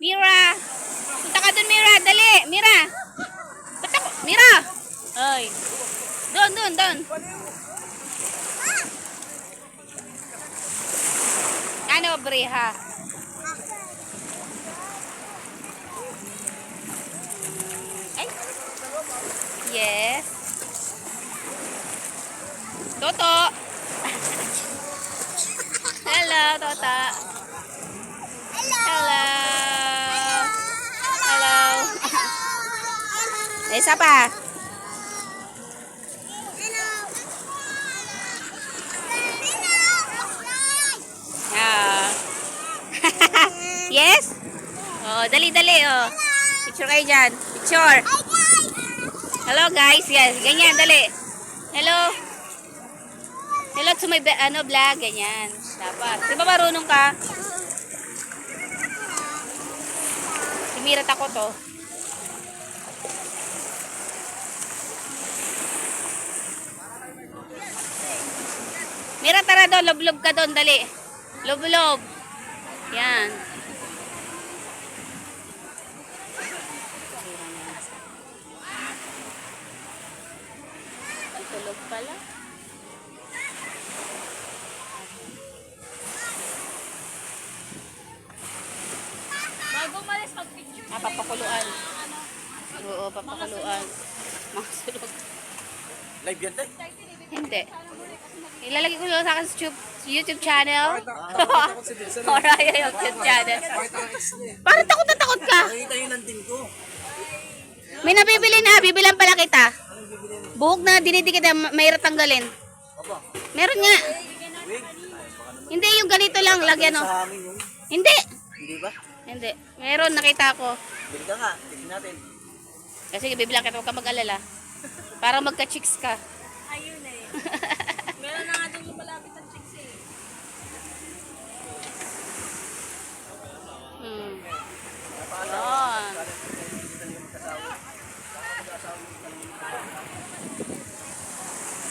Mira! Punta ka dun, Mira! Dali! Mira! Ba't? Mira! Ay. Doon, doon, doon. Ano, Breha? Ay. Yes. Toto. Hello, Tota. Hello. Hello. Isa pa. Ah. yes? Oh, dali, dali, oh. Picture kayo dyan. Picture. Hello, guys. Yes, ganyan, dali. Hello. Hello to my, ano, vlog. Ganyan. Dapat. Di ba marunong ka? Si Mira takot, Mira, tara doon. Loblob ka doon. Dali. Loblob. Yan. Ang tulog pala. Bago malis mag-picture. Ah, papakuluan. Oo, papakuluan. Mga sulog. Live yan, tay. Hindi. Ilalagay ko lang sa akin sa YouTube, YouTube channel. Bilson. Oraya YouTube channel. Ex niya? Parang takot na takot ka. Nakita yun ang din ko. May nabibili na, bibilan pala kita. Buhok na dinidikit na mahirap tanggalin. Meron nga. Hindi, yung ganito lang, lagyan o. Yun. Hindi. Hindi ba? Hindi. Meron, nakita ko. Bili ka nga. Tignan natin. Kasi bibilang kita, huwag ka mag-alala. Para magka-chicks ka. Ayun na eh.